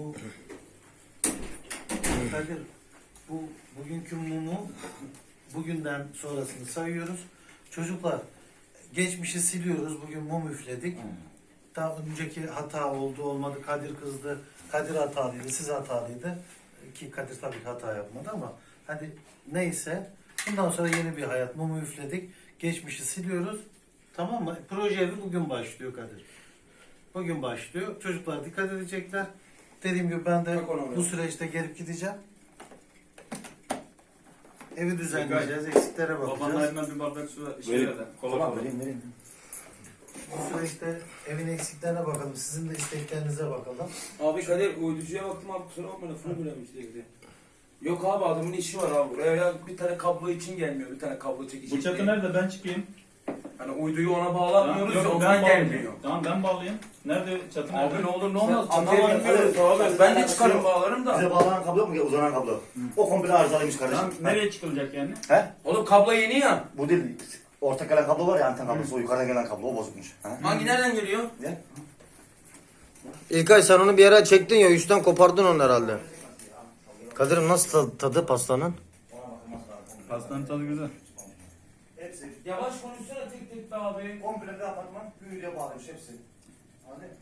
Bu Kadir, bu bugünkü mumu bugünden sonrasını sayıyoruz. Çocuklar geçmişi siliyoruz. Bugün mum üfledik. Daha önceki hata oldu olmadı. Kadir kızdı. Kadir hatalıydı. Siz hatalıydı. Ki Kadir tabii ki hata yapmadı ama hadi neyse. Bundan sonra yeni bir hayat. Mumu üfledik. Geçmişi siliyoruz. Tamam mı? Proje evi bugün başlıyor Kadir. Bugün başlıyor. Çocuklar dikkat edecekler. Dediğim gibi ben de bu süreçte gelip gideceğim. Evi düzenleyeceğiz. Eksiklere Babanın bakacağız. elinden bir bardak su şey Vereyim. ver de. Kola Tamam kola. vereyim vereyim. Bu süreçte evin eksiklerine bakalım. Sizin de isteklerinize bakalım. Abi Kadir uyducuya baktım abi kusura bakma lafını bilemiş dedi. Yok abi adamın işi var abi buraya ya bir tane kablo için gelmiyor bir tane kablo çekecek. Bu çatı diye. nerede? Ben çıkayım. Hani uyduyu ona bağlatmıyoruz Yok, ya ben ondan gelmiyor. Tamam ben bağlayayım. Nerede çatı nerede? Abi ne olur ne olmaz çatıya evet. abi. Ben de çıkarım bağlarım da. Bize bağlanan kablo mu? Uzanan kablo. O komple arızalıymış kardeşim. Tamam, nereye çıkılacak yani? He? Oğlum kablo yeni ya. Bu değil. Orta gelen kablo var ya anten kablosu. O yukarıdan gelen kablo. O bozukmuş. He? Hangi nereden geliyor? Ne? İlkay sen onu bir yere çektin ya üstten kopardın onu herhalde. Kadir'im nasıl tadı, tadı pastanın? Pastanın tadı güzel. Hepsi. Yavaş konuşsana tek tek be abi. Komple bir apartman büyüye bağlamış hepsi. Anladın mı?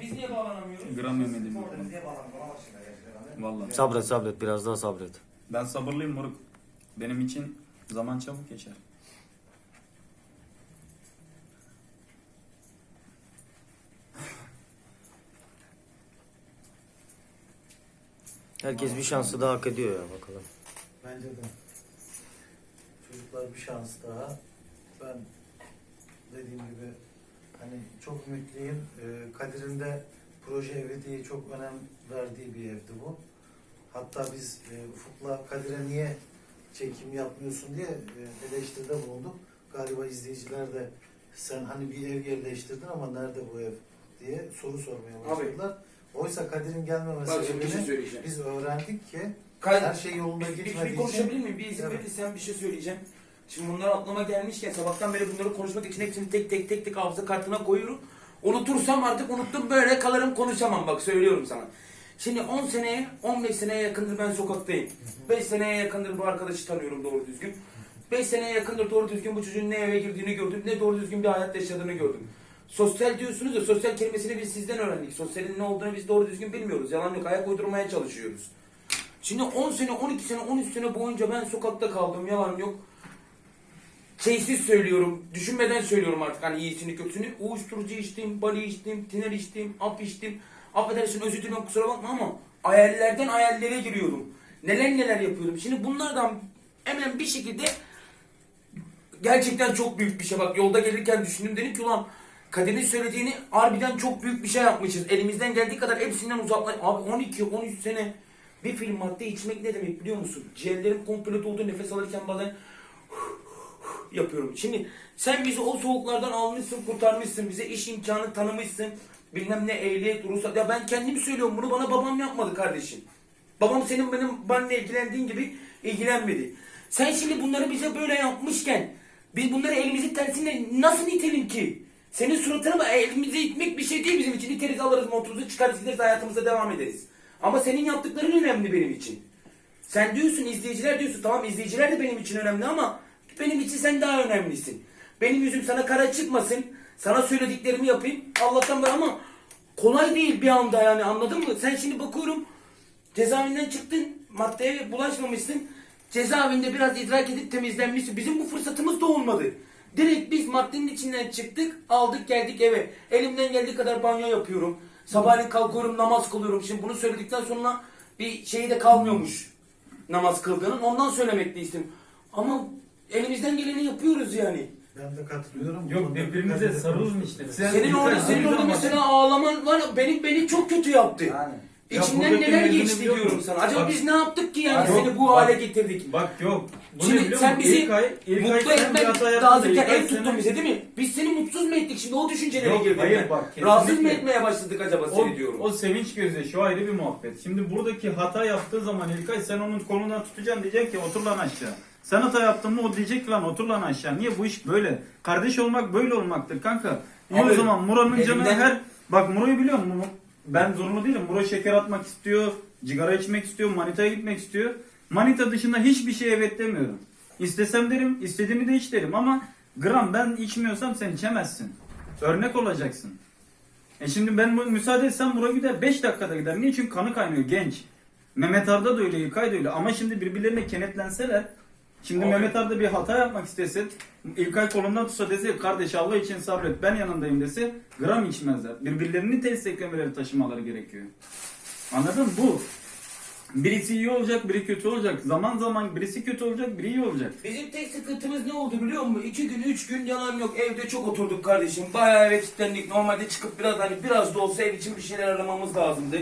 Biz niye bağlanamıyoruz? Gram yemedim. Sordunuz niye? Bana bak şimdi. gerçekten? Vallahi. Sabret sabret biraz daha sabret. Ben sabırlıyım moruk. Benim için zaman çabuk geçer. Herkes bir şansı daha hak ediyor ya bakalım. Bence de. Çocuklar bir şans daha. Ben dediğim gibi hani çok ümitliyim. Ee, Kadir'in de proje evi diye çok önem verdiği bir evdi bu. Hatta biz e, Ufuk'la Kadir'e niye çekim yapmıyorsun diye e, eleştiride bulunduk. Galiba izleyiciler de sen hani bir ev yerleştirdin ama nerede bu ev diye soru sormaya Abi. başladılar. Oysa Kadir'in gelmemesi Bak bir şey biz öğrendik ki Kay- her şey yolunda Bir, bir, gitmediği bir için konuşabilir miyim? Bir izin Evet. verirsen bir şey söyleyeceğim. Şimdi bunlar aklıma gelmişken sabahtan beri bunları konuşmak için hepsini tek tek tek tek hafıza kartına koyuyorum. Unutursam artık unuttum böyle kalırım konuşamam bak söylüyorum sana. Şimdi 10 seneye 15 seneye yakındır ben sokaktayım. 5 seneye yakındır bu arkadaşı tanıyorum doğru düzgün. 5 seneye yakındır doğru düzgün bu çocuğun ne eve girdiğini gördüm ne doğru düzgün bir hayat yaşadığını gördüm. Sosyal diyorsunuz ya sosyal kelimesini biz sizden öğrendik. Sosyalin ne olduğunu biz doğru düzgün bilmiyoruz. Yalan yok ayak uydurmaya çalışıyoruz. Şimdi 10 sene, 12 sene, 13 sene boyunca ben sokakta kaldım. Yalan yok. Şeysiz söylüyorum. Düşünmeden söylüyorum artık hani iyisini kötüsünü. Uyuşturucu içtim, bali içtim, tiner içtim, ap içtim. Affedersin özür dilerim kusura bakma ama hayallerden hayallere giriyordum. Neler neler yapıyordum. Şimdi bunlardan hemen bir şekilde gerçekten çok büyük bir şey. Bak yolda gelirken düşündüm dedim ki ulan Kadir'in söylediğini harbiden çok büyük bir şey yapmışız. Elimizden geldiği kadar hepsinden uzaklaş. Abi 12-13 sene bir film madde içmek ne demek biliyor musun? Ciğerlerim komple doldu nefes alırken bazen yapıyorum. Şimdi sen bizi o soğuklardan almışsın, kurtarmışsın. Bize iş imkanı tanımışsın. Bilmem ne ehliyet, ruhsat. Ya ben kendim söylüyorum. Bunu bana babam yapmadı kardeşim. Babam senin benim benimle ilgilendiğin gibi ilgilenmedi. Sen şimdi bunları bize böyle yapmışken biz bunları elimizin tersiyle nasıl itelim ki? Senin suratına bak elimizi itmek bir şey değil bizim için. İteriz alırız montumuzu çıkarız gideriz hayatımıza devam ederiz. Ama senin yaptıkların önemli benim için. Sen diyorsun izleyiciler diyorsun tamam izleyiciler de benim için önemli ama benim için sen daha önemlisin. Benim yüzüm sana kara çıkmasın. Sana söylediklerimi yapayım. Allah'tan ben ama kolay değil bir anda yani anladın mı? Sen şimdi bakıyorum cezaevinden çıktın maddeye bulaşmamışsın. Cezaevinde biraz idrak edip temizlenmişsin. Bizim bu fırsatımız da olmadı. Direkt biz maddenin içinden çıktık, aldık geldik eve. Elimden geldiği kadar banyo yapıyorum. Sabahleyin kalkıyorum namaz kılıyorum. Şimdi bunu söyledikten sonra bir şeyi de kalmıyormuş namaz kıldığının. Ondan söylemek de istedim. Ama elimizden geleni yapıyoruz yani. Ben de katılıyorum. Yok Kadir'e sarılın işte. Senin orada senin orada mesela ağlaman var ya, beni beni çok kötü yaptı. Yani. Ya İçinden buradaki neler mevzu geçti biliyor diyorum musun? sana. Acaba Bak- biz ne yaptık ki yani Yok, seni bu bak- hale getirdik? Bak yok. Bu Şimdi biliyor sen musun? bizi İlk ay, ilk ay mutlu sen bir hata etmek lazımken İlk ay ev tuttun senin- bize değil mi? Biz seni mutsuz mu ettik şimdi o düşüncelere Yok, girdik. hayır, ben. bak, Rahatsız mı etmeye başladık acaba O, seni diyorum. o sevinç gözü şu ayrı bir muhabbet. Şimdi buradaki hata yaptığı zaman İlkay sen onun kolundan tutacaksın diyecek ki otur lan aşağı. Sen hata yaptın mı o diyecek lan otur lan aşağı. Niye bu iş böyle? Kardeş olmak böyle olmaktır kanka. İyi Abi, o zaman Murat'ın canı elimden- her... Bak Murat'ı biliyor musun? ben zorunlu değilim. Muro şeker atmak istiyor, cigara içmek istiyor, manitaya gitmek istiyor. Manita dışında hiçbir şeye evet demiyorum. İstesem derim, istediğimi de iç derim ama gram ben içmiyorsam sen içemezsin. Örnek olacaksın. E şimdi ben bu müsaade etsem Muro gider 5 dakikada gider. Niye? Çünkü kanı kaynıyor genç. Mehmet Arda da öyle, İlkay da öyle. Ama şimdi birbirlerine kenetlenseler Şimdi Abi. Mehmet Arda bir hata yapmak istese İlkay kolundan tutsa dese kardeş Allah için sabret ben yanındayım dese gram içmezler. Birbirlerini desteklemeleri taşımaları gerekiyor. Anladın mı? Bu. Birisi iyi olacak, biri kötü olacak. Zaman zaman birisi kötü olacak, biri iyi olacak. Bizim tek sıkıntımız ne oldu biliyor musun? İki gün, üç gün yalan yok. Evde çok oturduk kardeşim. Bayağı eve kilitlendik. Normalde çıkıp biraz hani biraz da olsa ev için bir şeyler aramamız lazımdı.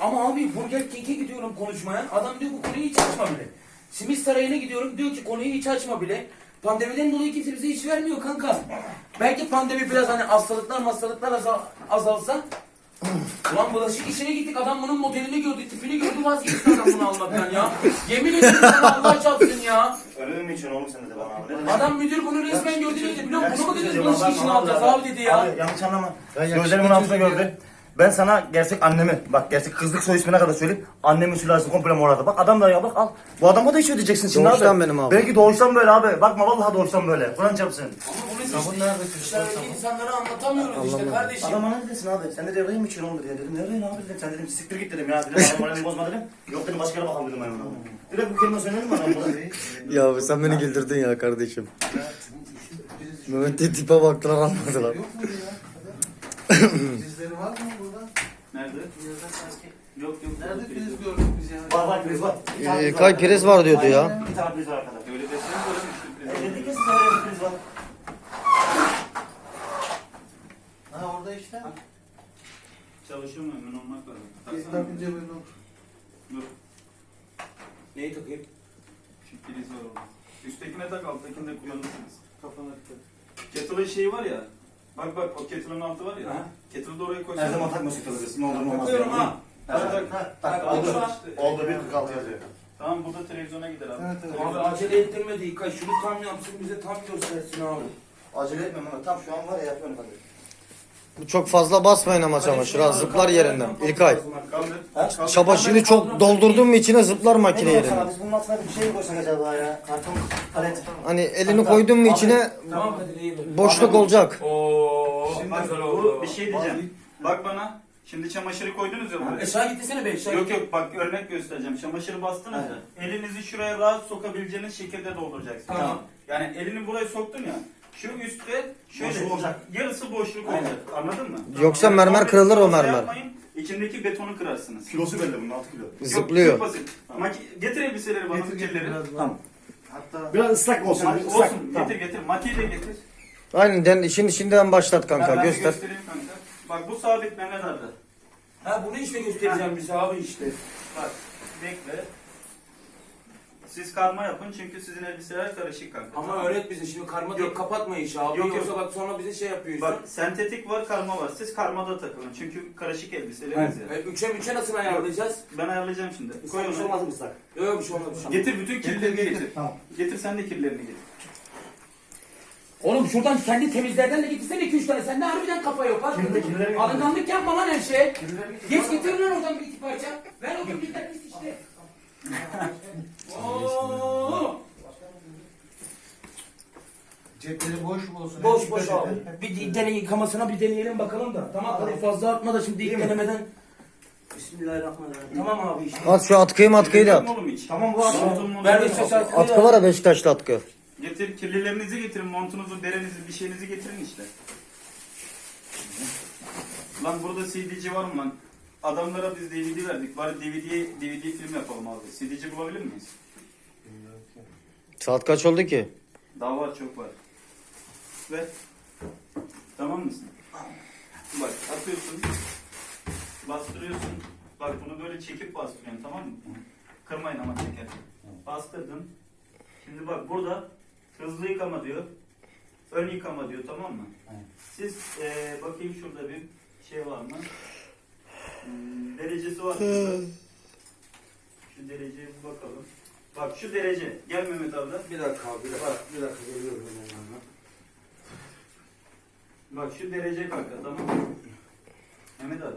Ama abi Burger King'e gidiyorum konuşmaya. Adam diyor bu konuyu hiç açma bile. Simit Sarayı'na gidiyorum diyor ki konuyu hiç açma bile. Pandemiden dolayı kimse bize hiç vermiyor kanka. Belki pandemi biraz hani hastalıklar hastalıklar azal, azalsa Ulan bulaşık işine gittik adam bunun modelini gördü, tipini gördü vazgeçti adam bunu almaktan ya. Yemin ederim sana Allah çarpsın ya. Ölümüm için oğlum sen de bana abi. Ne? Adam müdür bunu resmen gördü dedi. Biliyor musun? Bunu mu dediniz bulaşık işini alacağız abi dedi ya. Abi yanlış anlama. Gözlerimin altında gördü. Ben sana gerçek annemi, bak gerçek kızlık soy ismine kadar söyleyeyim. Annemin sülalesi komple morardı. Bak adam da ya bak al. Bu adama da iş ödeyeceksin şimdi Doğuştan abi. benim abi. Belki doğuştan böyle abi. Bakma vallahi doğuştan böyle. Kur'an çarpsın. Ama bunu Sabun işte nerede sabun? insanlara anlatamıyoruz işte kardeşim. Adam bana ne desin abi? Sen de devreye mi içiyorsun oğlum dedi. Dedim devreye ne abi dedim. Sen dedim siktir git dedim ya. Dedim adam moralini bozma dedim. Yok dedim başka yere bakalım dedim ben ona. Direkt bu kelime söyledim mi adam buna? Ya sen beni güldürdün ya kardeşim. Mehmet'e tipe baktılar anladılar. Yok mu ya? Prizleri var mı burada? Nerede? Bir yerde sanki. Yok yok. Nerede priz gördük ya? Var priz var. Bir tane Ee, Kay priz var diyordu ya. Aynen, Bir tane priz var arkada. Öyle desene böyle E, dedik ya size öyle bir priz var. Ha orada işte. Çalışıyor mu? Emin olmak lazım. Taksana. takınca böyle olur. Dur. Neyi takayım? Şu priz var orada. Üsttekine tak alttakini de kullanırsınız. Kafana dikkat. Kettle'ın şeyi var ya. Bak bak o kettle'ın altı var ya. Ha. Kettle'ı da oraya koysana. Her zaman takma sıkılırız. Ne olur ne olmaz. Takıyorum yani. ha. Ha. Oldu. Oldu bir 46 yazıyor. Tamam burada televizyona gider abi. Evet evet. Abi acele ettirmedi İlkay. Şunu tam yapsın bize tam göstersin abi. Acele etme Mehmet. Tam şu an var ya yapıyorum hadi. Çok fazla basmayın ama çamaşıra zıplar yerinden. İlkay. Kaldır. Çamaşırı çok doldurdun mu içine zıplar Ne makine sana? Biz bunun altına bir şey mi koysak acaba ya? Karton, palet. Hani elini koydun mu içine Tamam iyi boşluk olacak. Oo, Şimdi güzel bu oldu. bir şey diyeceğim. Bak bana. Şimdi çamaşırı koydunuz ya buraya. Aşağı gitsene be aşağı Yok git. yok bak örnek göstereceğim. Çamaşırı bastınız ya. Elinizi şuraya rahat sokabileceğiniz şekilde dolduracaksınız. Tamam. Yani elini buraya soktun ya. Şu üstte şöyle Boşluk olacak. yarısı boşluk Aynen. olacak. Anladın mı? Yoksa Yani mermer kırılır o şey mermer. yapmayın, İçindeki betonu kırarsınız. Kilosu belli bunun 6 kilo. Yok, Zıplıyor. çok basit. Maki- getir elbiseleri bana Getir getir fikirleri. biraz. Tamam. Hatta Biraz ıslak olsun. Olsun, ıslak. olsun. Tamam. Getir getir. Matiyi de getir. Aynen den, şimdi şimdiden başlat kanka Ben- göster. göstereyim kanka. Bak bu sabit Mehmet abi. Ha bunu işte göstereceğim bize abi işte. Bak bekle. Siz karma yapın çünkü sizin elbiseler karışık kanka. Ama öğret bize şimdi karma Yok. kapatma işi abi. Yok, Yoksa yok. bak sonra bize şey yapıyor işte. Bak sentetik var karma var. Siz karmada takılın çünkü karışık elbiseleriniz ya. E, üçe üçe nasıl ayarlayacağız? Ben ayarlayacağım şimdi. Koy onu. olmaz mı ıslak? Yok yok bir şey olmaz bir şey olmaz. Getir bütün kirlerini Getir, getir. getir. Tamam. Getir sen de kirlerini getir. Oğlum şuradan kendi temizlerden de getirsene iki üç tane. Sende harbiden kafa yok getir. Alınganlık yapma lan her şeye. Geç getir lan oradan bir iki parça. Ver o kirlilikler pis işte. Oo. cepleri boş mu olsun? Boş boş abi. Bir deney yıkamasına bir deneyelim bakalım da. Tamam hadi fazla atma da şimdi ilk denemeden. Bismillahirrahmanirrahim. Tamam abi işte. At şu atkıyı matkıyı da at. Tamam bu. Montumun Ver bir ses atkıyı Atkı var ya Beşiktaşlı atkı. Getir kirlilerinizi getirin, montunuzu, derenizi, bir şeyinizi getirin işte. Lan burada CD'ci var mı lan? Adamlara biz DVD verdik. Bari DVD, DVD film yapalım abi. CD'ci bulabilir miyiz? Saat kaç oldu ki? Daha var çok var. Ve tamam mısın? Bak atıyorsun. Bastırıyorsun. Bak bunu böyle çekip bastırıyorsun tamam mı? Kırmayın ama çeker. Bastırdın. Şimdi bak burada hızlı yıkama diyor. Ön yıkama diyor tamam mı? Aynen. Siz eee, bakayım şurada bir şey var mı? Hmm, derecesi var şurada. Şu dereceye bir bakalım. Bak şu derece. Gel Mehmet abi. Bir dakika abi bir dakika. Bir dakika geliyorum ben yanına. Bak şu derece kanka tamam mı? Mehmet abi.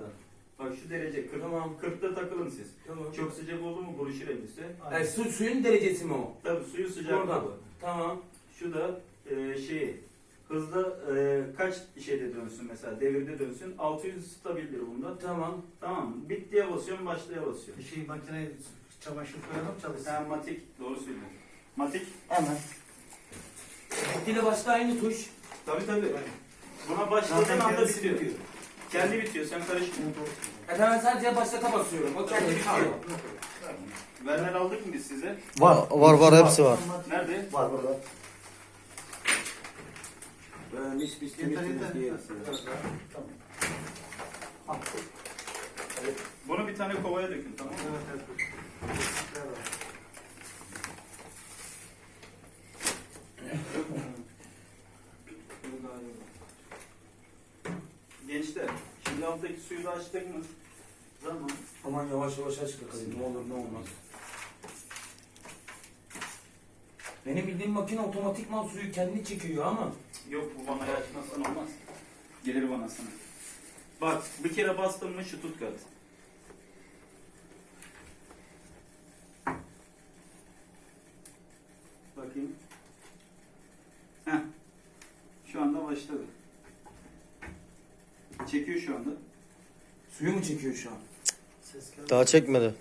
Bak şu derece 40. Tamam. 40'ta takılın siz. Tamam. Çok sıcak oldu mu buruşur elbise. Yani su, suyun derecesi mi o? Tabii suyu sıcak Oradan. Tamam. Şu da e, şey hızda e, kaç şeyde dönsün mesela devirde dönsün 600 stabildir bunda. Tamam. Tamam mı? Bittiye basıyorum başlaya basıyorum. Bir şey makineye çamaşır koyalım çalışsın. Sen matik doğru söylüyorsun. Matik hemen. Bittiyle başla aynı tuş. Tabii tabii. Buna başladığın Zaten anda kendisi bitiyor. bitiyor. Kendi bitiyor sen karışma. E ben sadece başlata basıyorum. O kendi bitiyor. Verner aldık mı biz size? Var var var hepsi var. Nerede? Var burada. Hiç bir Yeter yeter. Tamam. Bunu bir tane kovaya dökün tamam mı? Evet, evet. Gençler şimdi alttaki suyu da açtık mı? Tamam. Aman yavaş yavaş aç bakalım. Ne olur ne olmaz. Benim bildiğim makine otomatikman suyu kendi çekiyor ama. Yok bu vanayı açmazsan olmaz. Gelir bana sana. Bak bir kere bastın mı şu tut kat. Bakayım. Heh. Şu anda başladı. Çekiyor şu anda. Suyu mu çekiyor şu an? Ses geldi. Daha çekmedi.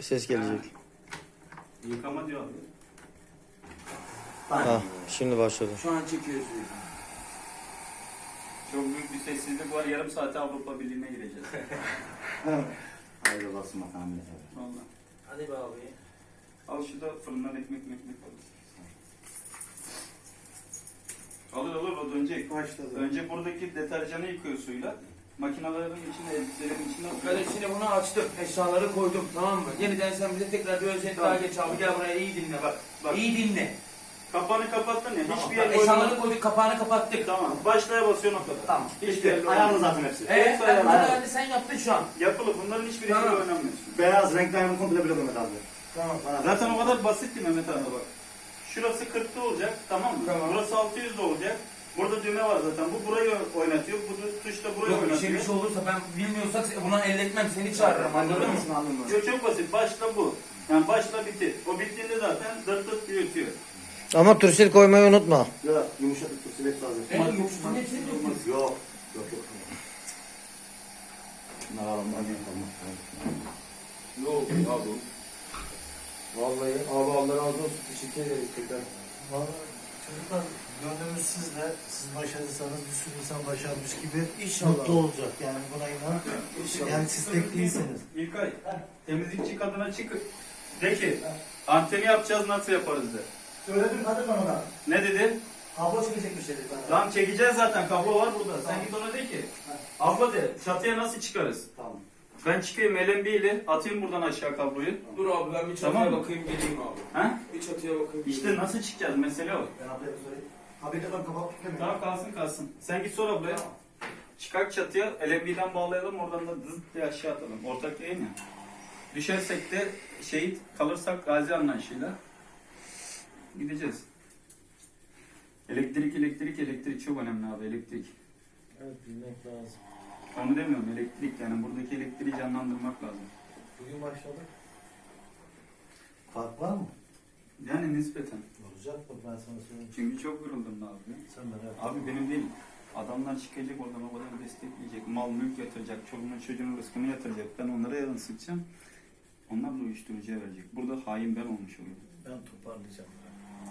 Ses gelecek. Yıkama diyor abi. Ha şimdi başladı. Şu an çekiyor suyu. Çok büyük bir sessizlik var. Yarım saate Avrupa Birliği'ne gireceğiz. Hayırlı olsun bakalım. Vallahi. Hadi be abi. Al şu da fırından ekmek mekmek alır. Alır alır o dönecek. Başladı. Önce buradaki deterjanı yıkıyor suyla. Makinelerin içine, elbiselerin içine atıyor. Ben şimdi bunu açtım. Eşyaları koydum. Tamam mı? Yeniden sen bize tekrar bir özet daha geç abi. Gel buraya iyi dinle bak. Bak İyi dinle. Kapağını kapattın ya. Hiçbir yer eşyaları koymadın. koyduk. Kapağını kapattık. Tamam. Başlaya basıyorsun o kadar. Tamam. Hiçbir yer Ayarlı zaten hepsi. Evet. Hepsi Hadi, ayarlı. hadi sen yaptın şu an. Yapılı. Bunların hiçbiriyle Tamam. oynamıyorsun. Beyaz renkli ayarını komple biliyorum Mehmet abi. Tamam. Zaten o kadar basit ki Mehmet abi bak. Şurası 40'ta olacak tamam mı? Tamam. Burası 600'de olacak. Burada düğme var zaten. Bu burayı oynatıyor. Bu tuş da burayı Yok bir şey oynatıyor. bir şey olursa ben bilmiyorsak buna elletmem seni çağırırım anladın mı? Anladın mı? Çok, çok basit. Başla bu. Yani başla bitir. O bittiğinde zaten dırt dırt büyütüyor. Ama turşil koymayı unutma. Ya yumuşatıp tutsun hepsi hazır. En yok şunun hepsini döküyorsun. Yok. Yok yok. Bunlar alalım. Hadi tamam. Yok abi. Vallahi abi Allah razı olsun. Teşekkür ederiz tekrar. Vallahi çocuklar gönlümüz sizle. Siz başarırsanız bir sürü insan başarmış gibi İnşallah. mutlu olacak. Yani buna inan. Yani siz tek değilsiniz. İlkay, temizlikçi kadına çık. De ki, anteni yapacağız nasıl yaparız de. Söyledim kadın bana da. Ne dedi? Kablo çekecekmiş dedik bana. Lan çekeceğiz zaten kablo var burada. Sen git ona de ki. Abla de çatıya nasıl çıkarız? Tamam. Ben çıkayım LMB ile atayım buradan aşağı kabloyu. Dur abi ben bir çatıya Tamam mı? bakayım geleyim abi. Ha? Bir çatıya bakayım. İşte nasıl çıkacağız mesele o. Ben ablaya bir sorayım. Haberi ben kapat tutmayayım. Tamam kalsın kalsın. Sen git sor ablaya. Çıkar çatıya LMB'den bağlayalım oradan da zıt diye aşağı atalım. Ortak yayın ya. Düşersek de şehit kalırsak gazi anlayışıyla gideceğiz. Elektrik elektrik elektrik çok önemli abi elektrik. Evet bilmek lazım. Onu demiyorum elektrik yani buradaki elektriği canlandırmak lazım. Bugün başladık. Fark var mı? Yani nispeten. Olacak mı ben sana söyleyeyim. Çünkü çok yoruldum da abi. Sen merak etme. Abi benim değil. Adamlar çıkacak oradan o kadar destekleyecek. Mal mülk yatıracak. Çoluğunun çocuğunun rızkını yatıracak. Ben onlara yarın sıkacağım. Onlar da uyuşturucuya verecek. Burada hain ben olmuş oluyorum. Ben toparlayacağım.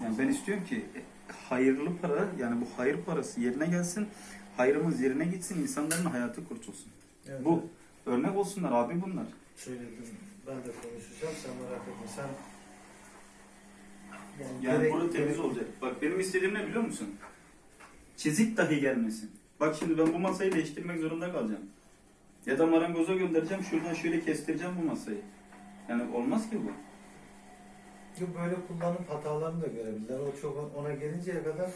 Yani ben istiyorum ki e, hayırlı para yani bu hayır parası yerine gelsin. Hayrımız yerine gitsin. insanların hayatı kurtulsun. Evet, Bu örnek olsunlar abi bunlar. söyledim. Ben de konuşacağım. Sen merak etme. Sen Yani gerek- burada temiz olacak. Bak benim istediğim ne biliyor musun? Çizik dahi gelmesin. Bak şimdi ben bu masayı değiştirmek zorunda kalacağım. Ya da marangoza göndereceğim. Şuradan şöyle kestireceğim bu masayı. Yani olmaz ki bu. Yok böyle kullanım hatalarını da görebilirler. O çok ona gelinceye kadar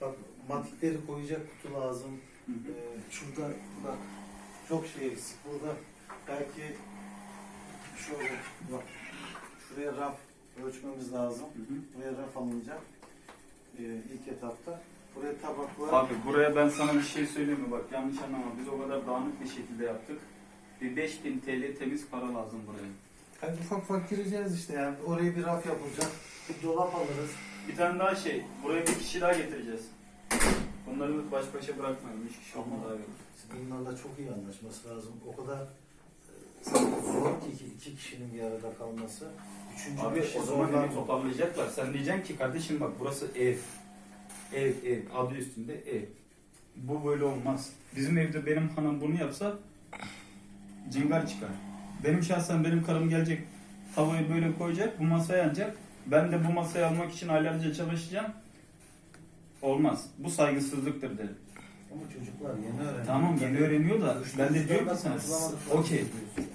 bak matikleri koyacak kutu lazım. Hı hı. Ee, şurada bak çok şey eksik. Burada belki şöyle bak şuraya raf ölçmemiz lazım. Hı hı. Buraya raf alınacak. Ee, ilk etapta. Buraya tabaklar. Abi buraya ben sana bir şey söyleyeyim mi? Bak yanlış anlama. Biz o kadar dağınık bir şekilde yaptık. Bir 5000 TL temiz para lazım buraya. Hani ufak ufak gireceğiz işte yani. Oraya bir raf yapılacak. Bir dolap alırız. Bir tane daha şey. Buraya bir kişi daha getireceğiz. Bunları baş başa bırakmayalım. Üç kişi olmadı abi. Bunlarla çok iyi anlaşması lazım. O kadar e, zor ki iki, iki kişinin bir arada kalması. Üçüncü Abi kişi o zaman zorlar beni toparlayacaklar. Sen diyeceksin ki kardeşim bak burası ev. Ev ev. Adı üstünde ev. Bu böyle olmaz. Bizim evde benim hanım bunu yapsa cingar çıkar. Benim şahsen benim karım gelecek tavayı böyle koyacak bu masaya yanacak. Ben de bu masayı almak için aylarca çalışacağım. Olmaz. Bu saygısızlıktır derim. Ama çocuklar yeni öğreniyor. Tamam yeni öğreniyor da ben de diyorum ki sana okey.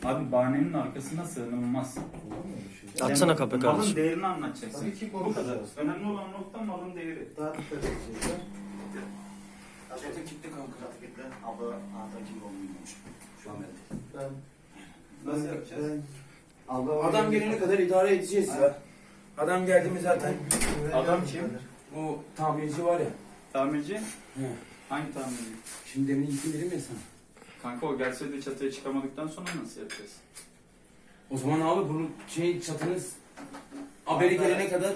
Abi bahanenin arkasına sığınılmaz. Şey? Açsana Yani kapıyı Malın kardeşim. değerini anlatacaksın. Tabii ki Bu kadar. Önemli olan nokta malın değeri. Daha dikkat edeceğiz. Çatı kilitli kanka. Çatı kilitli. Abla anahtar kim bilmiyormuş. Şu an ben. Ben, Nasıl yapacağız? Allah Adam gelene kadar idare edeceğiz ya. Adam geldi mi zaten Adam kim? o tamirci var ya. Tamirci? He. Hangi tamirci? Şimdi demin gittim dedim ya sana. Kanka o gelse de çatıya çıkamadıktan sonra nasıl yapacağız? O zaman abi bunu şey çatınız haberi gelene kadar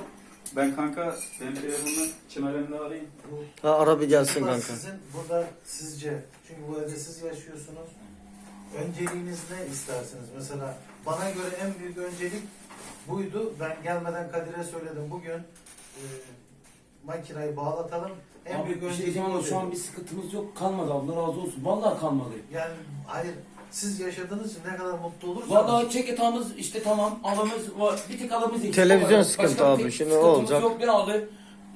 Ben kanka benim telefonla Çınar Emre arayayım. Ha ara bir gelsin kanka. Sizin burada sizce, çünkü bu evde siz yaşıyorsunuz. Önceliğiniz ne istersiniz? Mesela bana göre en büyük öncelik buydu. Ben gelmeden Kadir'e söyledim. Bugün e, makinayı bağlatalım. En abi büyük bir şey öncelik diyeceğim ama o şu an bir sıkıntımız yok. Kalmadı Allah razı olsun. Vallahi kalmadı. Yani hayır, siz yaşadığınız için ne kadar mutlu olursanız. Vallahi çek yatağımız işte tamam alımız var. Bir tek alımız eksik. Televizyon O kadar. sıkıntı Başka bir abi, tek şimdi o sıkıntımız olacak. Yok ne aldı?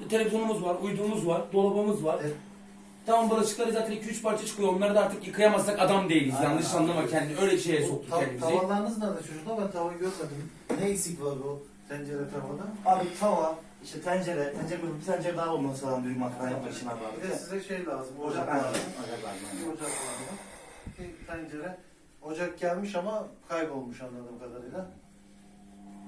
Televizyonumuz var, uydumuz var, dolabımız var. Evet. Tamam bulaşıkları zaten 2-3 parça çıkıyor. Onları da artık yıkayamazsak adam değiliz. Aynen. Yanlış anlama kendini. Öyle şeye Bu soktuk ta- kendimizi. Tavalarınız nerede çocuklar? Ben tavayı görmedim. Ne eksik var o tencere tavada? Abi tava, işte tencere, tencere bir tencere daha olması lazım büyük makarna yapmak için abi. Bir de size şey lazım. Ocak Ocak lazım. lazım. Ocak lazım. Ocak lazım. Bir tencere. Ocak gelmiş ama kaybolmuş anladığım kadarıyla.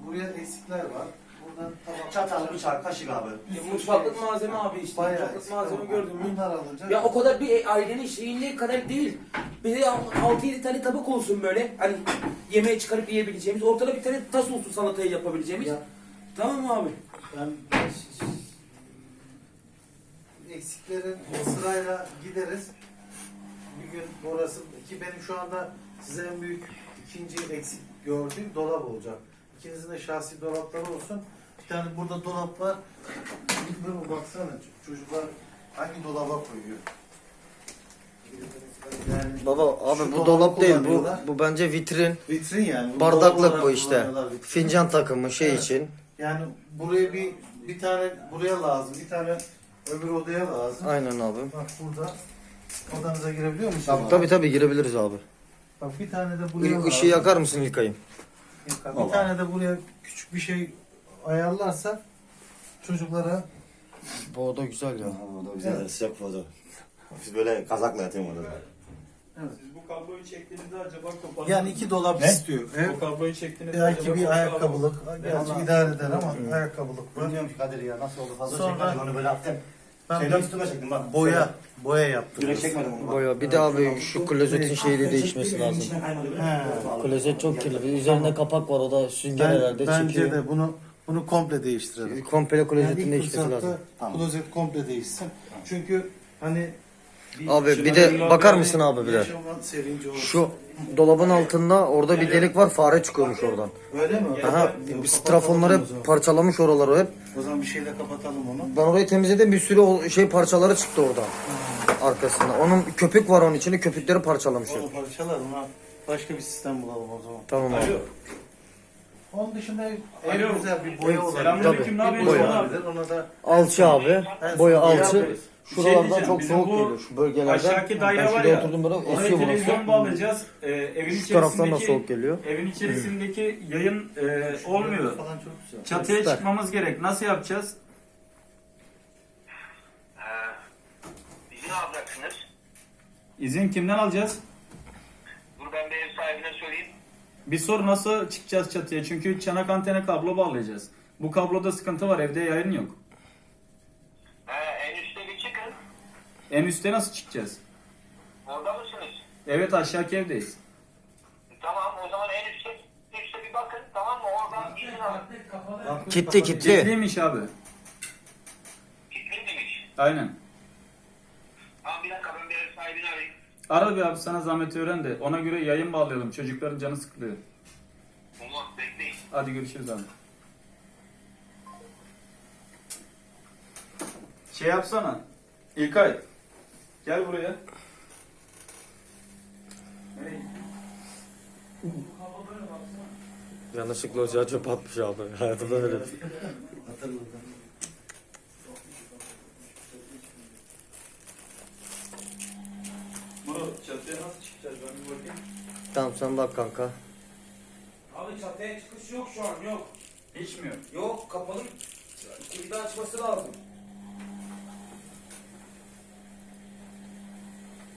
Buraya eksikler var. Buradan tabak. Çatal, bıçak, kaşık abi. E, mutfaklık malzeme abi işte. Bayağı mutfaklık eksik malzeme gördün mü? Bunlar alınacak. Ya o kadar bir ailenin şeyine kadar değil. Bir de 6-7 tane tabak olsun böyle. Hani yemeğe çıkarıp yiyebileceğimiz. Ortada bir tane tas olsun salatayı yapabileceğimiz. Ya, Tamam mı abi? ben eksiklerin sırayla gideriz. Bir gün orası ki benim şu anda size en büyük ikinci eksik gördüğüm dolap olacak. İkinizin de şahsi dolapları olsun. Bir tane burada dolap var. Bilmiyorum baksana çocuklar hangi dolaba koyuyor. Yani Baba abi Şu bu dolabı dolap değil bu kullanıyorlar. bu bence vitrin. vitrin yani. Bu Bardaklık olarak bu işte. kullanıyorlar vitrin. Fincan takımı şey Evet. için. Yani buraya bir bir tane buraya lazım, bir tane öbür odaya lazım. Aynen abi. Bak burada odanıza girebiliyor musun? Tabi tabi girebiliriz abi. Bak bir tane de buraya I- lazım. ışığı yakar mısın İlkay'ım? Bir tane de buraya küçük bir şey ayarlarsak çocuklara Bu oda güzel ya. O da güzel, sıcak foto. Biz böyle kazakla yatıyoruz orada. Siz bu kabloyu çektiğinizde acaba kopar yani iki dolap Ne? istiyor. Ev, O kabloyu çektiğinizde belki acaba bir kopar mı? ayakkabılık. Gerçi Vallahi- idare eder ama ayakkabılık var. Bilmiyorum ki Kadir ya nasıl oldu fazla Sonra- çekmedim onu böyle hafiften. Ben Şeyden üstüme çektim bak. boya boya yaptım. Direkt çekmedim onu bak. Boya. Bir de abi şu klozetin şeyi de değişmesi lazım. He. Klozet çok kirli. Üzerinde kapak var o da sünger Ben, herhalde bence çekiyor. de bunu bunu komple değiştirelim. Komple klozetin Yani değişmesi lazım. Tamam. klozet komple değişsin. Çünkü hani Abi bir de bakar mısın abi bir de? yaşama sevinci olur. Şu dolabın altında orada bir delik var fare çıkıyormuş oradan. Öyle mi? Aha Yok, strafonları kapatalım o zaman. parçalamış oraları hep. O zaman bir şeyle kapatalım onu. Ben orayı temizledim bir sürü o şey parçaları çıktı oradan. Arkasında. Onun köpük var onun içinde köpükleri parçalamış. Onu parçalar ona başka bir sistem bulalım o zaman. Tamam abi. Alo. Onun dışında Alo. güzel bir boya olabilir. Selamünaleyküm, ne Bir yapıyorsun boya abi? olabilir. Ona da Alçı abi. Boya alçı. Bir şey Şuralardan diyeceğim, çok soğuk bu geliyor şu bölgelerden. Aşağıki Ben daire var şurada ya. oturdum böyle Oraya esiyor televizyon burası. bağlayacağız. Ee, evin Şu taraftan da içerisindeki soğuk geliyor. evin içerisindeki yayın e, olmuyor. falan çok güzel. Çatıya Süper. çıkmamız gerek. Nasıl yapacağız? İzin alacaksınız. İzin kimden alacağız? Dur ben bir ev sahibine söyleyeyim. Bir sor nasıl çıkacağız çatıya? Çünkü çanak antene kablo bağlayacağız. Bu kabloda sıkıntı var. Evde yayın yok. Ha, en üstte bir çıkın. En üste nasıl çıkacağız? Orada mısınız? Evet aşağıki evdeyiz. Tamam o zaman en üstte, üstte bir bakın tamam mı? Oradan izin alın. Kitle kitle. Kilitliymiş abi. Kilitli demiş. Aynen. Tamam bir dakika ben bir ev sahibini arayayım. Ara bir abi sana zahmet öğren de ona göre yayın bağlayalım. Çocukların canı sıkılıyor. Tamam bekleyin. Hadi görüşürüz abi. Şey yapsana. İlkay. Gel buraya. Yanlışlıkla ocağa çöp atmış abi. Hayatımda öyle. Hatırladım. Murat çatıya nasıl çıkacağız ben bir bakayım. Tamam sen bak kanka. Abi çatıya çıkış yok şu an yok. Hiç mi yok? Yok kapalı. Kilidi açması lazım.